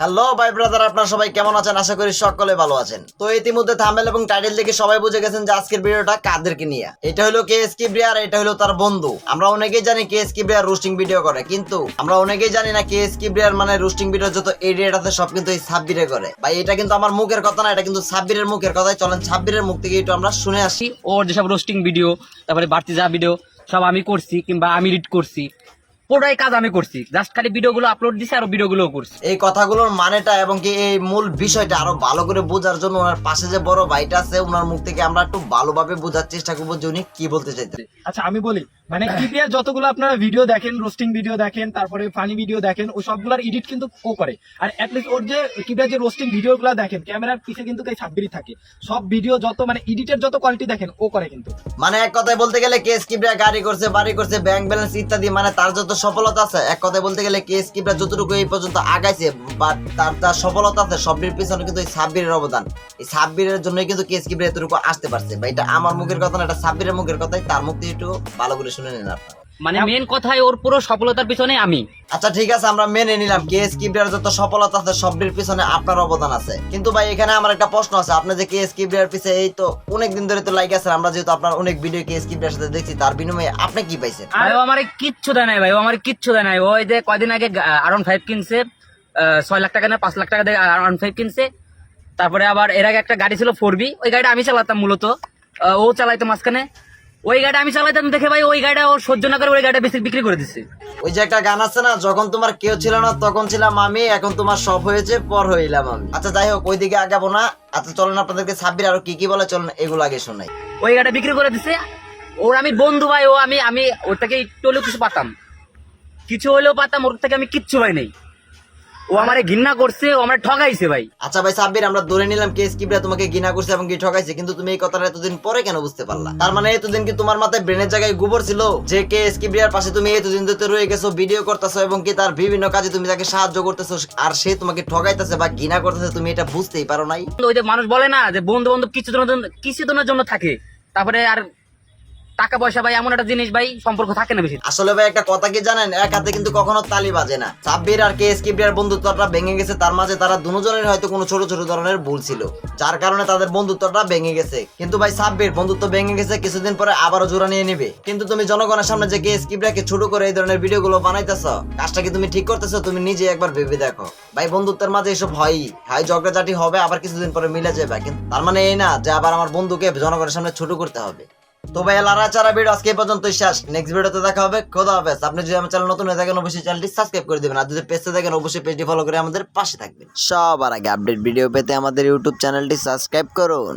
Hello ভাই brother আপনারা সবাই কেমন আছেন? আশা করি সকলে ভালো আছেন। তো ইতিমধ্যে থাম্বেল এবং টাইটেল দেখে সবাই বুঝে গেছেন যে আজকের ভিডিওটা কাদেরকে নিয়ে? এটা হলো কে এস কিবরিয়া আর এটা হলো তার বন্ধু। আমরা অনেকেই জানি K S Kibria roasting video করে, কিন্তু আমরা অনেকেই জানি না কে এস কিবরিয়ার মানে রোস্টিং ভিডিও যত এডিট আছে সব কিন্তু এই সাব্বিরে করে। ভাই, এটা কিন্তু আমার মুখের কথা না, এটা কিন্তু সাব্বিরের মুখের কথাই। চলেন সাব্বিরের মুখ থেকে একটু আমরা শুনে আসি। ওর যেসব রোস্টিং ভিডিও তারপরে বাড়তি যা ভিডিও সব আমি করছি কিংবা আমি রিড করছি। পুরোটাই কাজ আমি করছি। জাস্ট খালি ভিডিওগুলো আপলোড দিছি আর ভিডিওগুলো করছি। এই কথাগুলোর মানেটা এবং কি এই মূল বিষয়টা আরও ভালো করে বোঝার জন্য ওনার পাশে যে বড় ভাইটা আছে ওনার মুখ থেকে আমরা একটু ভালোভাবে বোঝার চেষ্টা করব যে উনি কি বলতে চাইতেন আচ্ছা আমি বলি মানে কিপিয়ার যতগুলো আপনারা ভিডিও দেখেন রোস্টিং ভিডিও দেখেন তারপরে ফানি ভিডিও দেখেন ও সবগুলোর এডিট কিন্তু ও করে। আর অ্যাটলিস্ট ওর যে কিপিয়ার যে রোস্টিং ভিডিওগুলো দেখেন ক্যামেরার পিছে কিন্তু এই ছাব্বিরই থাকে। সব ভিডিও যত মানে এডিটের যত কোয়ালিটি দেখেন ও করে কিন্তু। মানে এক কথায় বলতে গেলে কেস কিবরা গাড়ি করছে বাড়ি করছে ব্যাংক ব্যালেন্স ইত্যাদি মানে তার যত সফলতা আছে। এক কথায় বলতে গেলে কেস কিবরা যতটুকু এই পর্যন্ত আগাইছে বা তার যা সফলতা আছে সবের পিছনে কিন্তু এই সাব্বিরের অবদান। এই সাব্বিরের জন্যই কিন্তু কেস কিবরা এতটুকু আসতে পারছে। বা এটা আমার মুখের কথা না, এটা সাব্বিরের মুখের কথাই। তার মুখ থেকে একটু ভালো করে শুনে নিন আপনারা। মানে মেন কথাই ওর পুরো সফলতার পিছনে আমি। আচ্ছা ঠিক আছে আমরা মেনে নিলাম। কেএস কিবরিয়ার যত সফলতা আছে সবের পিছনে আপনার অবদান আছে। কিন্তু ভাই এখানে আমার একটা প্রশ্ন আছে। আপনি যে কেএস কিবরিয়ার পিছে এই তো অনেক দিন ধরে তো লাইক আছেন। আমরা যেহেতু আপনার অনেক ভিডিও কেএস কিবরিয়ার সাথে দেখছি তার বিনিময়ে আপনি কি পাইছেন? ভাই ও আমার কিচ্ছু দেয় নাই ভাই। ও আমার কিচ্ছু দেয় নাই। ওই যে কয়দিন আগে আরন ফাইভ কিনছে ছয় লাখ টাকা না পাঁচ লাখ টাকা দিয়ে আরন ফাইভ কিনছে। তারপরে আবার এর আগে একটা গাড়ি ছিল ফোর বি ওই গাড়িটা আমি চালাতাম মূলত। ও চালাইতো মাঝখানে। ওই গাড়ি আমি চালাইতাম দেখে ভাই ওই গাড়িটা ও সহ্য না করে ওই গাড়িটা বেশি বিক্রি করে দিচ্ছে ওই যে একটা গান আছে না যখন তোমার কেউ ছিল না তখন ছিলাম আমি এখন তোমার সব হয়েছে পর হইলাম আমি। আচ্ছা যাই হোক ওই দিকে আগাবো না। আচ্ছা চলেন আপনাদেরকে ছাব্বির আরও কি কি বলে চলেন এগুলো আগে শোনাই। ওই গাড়িটা বিক্রি করে দিছে। ওর আমি বন্ধু ভাই ও আমি আমি ওর থেকে একটু হলেও কিছু পাতাম। কিছু হলেও পাতাম ওর থেকে আমি কিচ্ছু ভাই নাই। ও আমারে ঘৃণা করছে ও আমার ঠগাইছে ভাই। আচ্ছা ভাই সাব্বির আমরা ধরে নিলাম কেস কিবরা তোমাকে গিনা করছে এবং কি ঠকাইছে কিন্তু তুমি এই কথাটা এতদিন পরে কেন বুঝতে পারলা? তার মানে এতদিন কি তোমার মাথায় ব্রেনের জায়গায় গোবর ছিল? যে কেস কিবরিয়ার পাশে তুমি এতদিন ধরে রয়ে গেছো ভিডিও করতেছো এবং কি তার বিভিন্ন কাজে তুমি তাকে সাহায্য করতেছো আর সে তোমাকে ঠকাইতেছে বা ঘৃণা করতেছে তুমি এটা বুঝতেই পারো নাই। ওই যে মানুষ বলে না যে বন্ধু বান্ধব কিছু দিনের জন্য কিছু দিনের জন্য থাকে। তারপরে আর টাকা পয়সা ভাই, এমন একটা জিনিস ভাই, সম্পর্ক থাকে না বেশি। আসলে ভাই, একটা কথা কি জানেন? এক হাতে কিন্তু কখনো তালি বাজে না। সাব্বির আর কেএস কিবরিয়ার বন্ধুত্বটা ভেঙে গেছে, তার মাঝে তারা দুজনের হয়তো কোনো ছোট ছোট ধরনের ভুল ছিল, যার কারণে তাদের বন্ধুত্বটা ভেঙে গেছে। কিন্তু ভাই, সাব্বির বন্ধুত্ব ভেঙে গেছে, কিছুদিন পরে আবারও জোড়া নিয়ে নেবে। কিন্তু তুমি জনগণের সামনে যে কেএস কিবরিয়াকে ছোট করে এই ধরনের ভিডিও গুলো বানাইতেছ, কাজটা কি তুমি ঠিক করতেছো? তুমি নিজে একবার ভেবে দেখো। ভাই, বন্ধুত্বের মাঝে এসব হয়ই। হয় ঝগড়াঝাটি হবে, আবার কিছুদিন পরে মিলে যাবে কিন্তু তার মানে এই না যে আবার আমার বন্ধুকে জনগণের সামনে ছোট করতে হবে। তো ভাই লারা চারা ভিডিও আজকে পর্যন্ত শেষ। নেক্সট ভিডিওতে দেখা হবে। খোদা হাফেজ। আপনি যদি আমার চ্যানেল নতুন হয়ে থাকেন, অবশ্যই চ্যানেলটি সাবস্ক্রাইব করে দিবেন। আর যদি পেজে থাকেন, অবশ্যই পেজটি ফলো করে আমাদের পাশে থাকবেন। সবার আগে আপডেট ভিডিও পেতে আমাদের ইউটিউব চ্যানেলটি সাবস্ক্রাইব করুন।